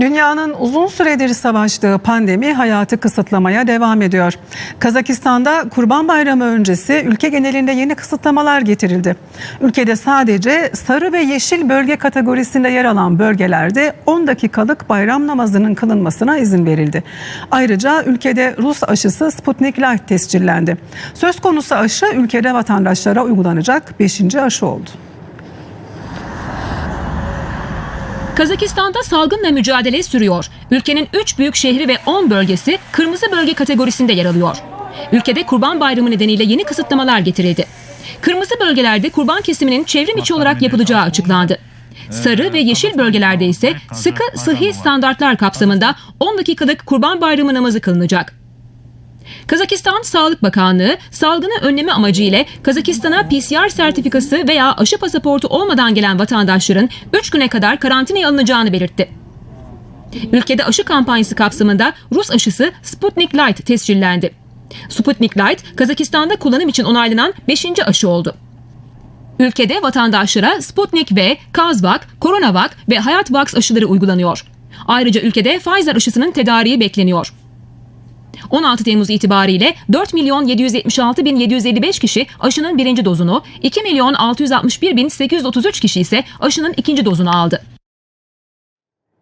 Dünyanın uzun süredir savaştığı pandemi hayatı kısıtlamaya devam ediyor. Kazakistan'da Kurban Bayramı öncesi ülke genelinde yeni kısıtlamalar getirildi. Ülkede sadece sarı ve yeşil bölge kategorisinde yer alan bölgelerde 10 dakikalık bayram namazının kılınmasına izin verildi. Ayrıca ülkede Rus aşısı Sputnik Light tescillendi. Söz konusu aşı ülkede vatandaşlara uygulanacak 5. aşı oldu. Kazakistan'da salgınla mücadele sürüyor. Ülkenin 3 büyük şehri ve 10 bölgesi kırmızı bölge kategorisinde yer alıyor. Ülkede Kurban Bayramı nedeniyle yeni kısıtlamalar getirildi. Kırmızı bölgelerde kurban kesiminin çevrim içi olarak yapılacağı açıklandı. Sarı ve yeşil bölgelerde ise sıkı sıhhi standartlar kapsamında 10 dakikalık Kurban Bayramı namazı kılınacak. Kazakistan Sağlık Bakanlığı salgını önleme amacıyla Kazakistan'a PCR sertifikası veya aşı pasaportu olmadan gelen vatandaşların 3 güne kadar karantinaya alınacağını belirtti. Ülkede aşı kampanyası kapsamında Rus aşısı Sputnik Light tescillendi. Sputnik Light, Kazakistan'da kullanım için onaylanan 5. aşı oldu. Ülkede vatandaşlara Sputnik V, Kazvak, Coronavac ve Hayatvax aşıları uygulanıyor. Ayrıca ülkede Pfizer aşısının tedariği bekleniyor. 16 Temmuz itibariyle 4 milyon 776 bin 755 kişi aşının birinci dozunu, 2 milyon 661 bin 833 kişi ise aşının ikinci dozunu aldı.